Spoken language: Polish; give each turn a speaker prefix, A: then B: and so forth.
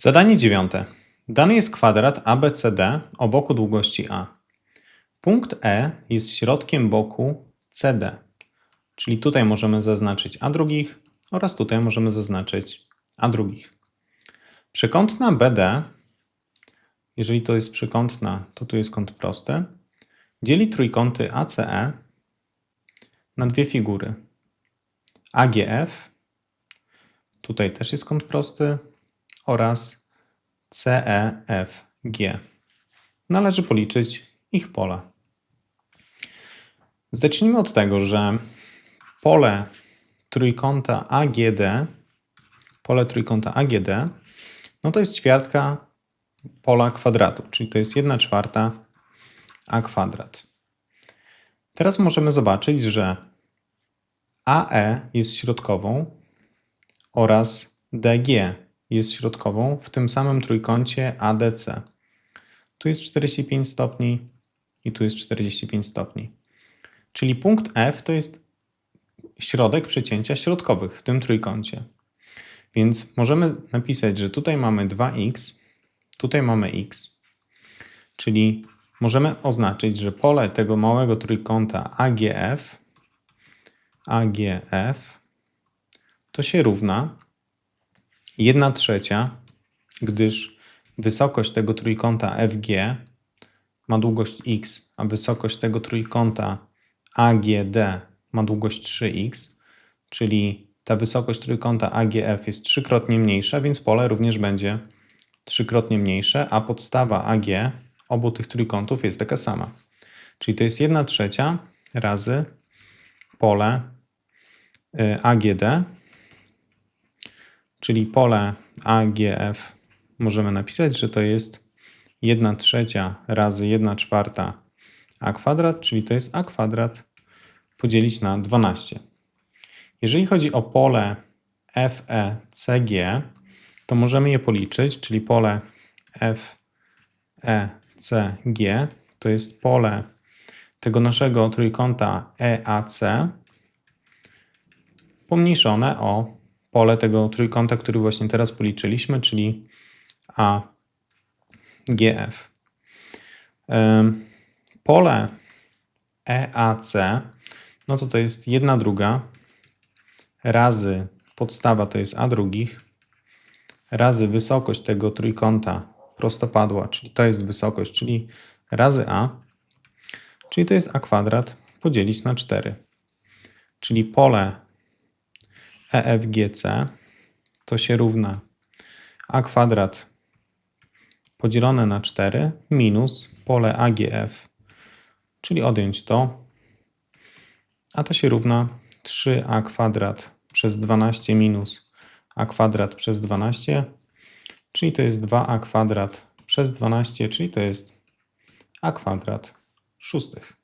A: Zadanie dziewiąte. Dany jest kwadrat ABCD o boku długości A. Punkt E jest środkiem boku CD, czyli tutaj możemy zaznaczyć A drugich oraz tutaj możemy zaznaczyć A drugich. Przekątna BD, jeżeli to jest przekątna, to tu jest kąt prosty, dzieli trójkąty ACE na dwie figury. AGF, tutaj też jest kąt prosty, oraz CEFG. Należy policzyć ich pola. Zacznijmy od tego, że pole trójkąta AGD, pole trójkąta AGD, no to jest ćwiartka pola kwadratu, czyli to jest 1 czwarta a kwadrat. Teraz możemy zobaczyć, że AE jest środkową oraz DG jest środkową w tym samym trójkącie ADC. Tu jest 45 stopni i tu jest 45 stopni. Czyli punkt F to jest środek przecięcia środkowych w tym trójkącie. Więc możemy napisać, że tutaj mamy 2x, tutaj mamy x, czyli możemy oznaczyć, że pole tego małego trójkąta AGF, AGF to się równa 1 trzecia, gdyż wysokość tego trójkąta FG ma długość x, a wysokość tego trójkąta AGD ma długość 3x, czyli ta wysokość trójkąta AGF jest trzykrotnie mniejsza, więc pole również będzie trzykrotnie mniejsze, a podstawa AG obu tych trójkątów jest taka sama. Czyli to jest 1 trzecia razy pole y, AGD, czyli pole AGF możemy napisać, że to jest 1 trzecia razy 1 czwarta a kwadrat, czyli to jest a kwadrat podzielić na 12. Jeżeli chodzi o pole FECG, to możemy je policzyć, czyli pole FECG to jest pole tego naszego trójkąta EAC pomniejszone o pole tego trójkąta, który właśnie teraz policzyliśmy, czyli AGF. Pole EAC, no to to jest jedna druga razy podstawa to jest a drugich, razy wysokość tego trójkąta prostopadła, czyli to jest wysokość, czyli razy a, czyli to jest a kwadrat podzielić na 4. Czyli pole EFGC to się równa a kwadrat podzielone na 4 minus pole AGF, czyli odjąć to, a to się równa 3a kwadrat przez 12 minus a kwadrat przez 12, czyli to jest 2a kwadrat przez 12, czyli to jest a kwadrat szóstych.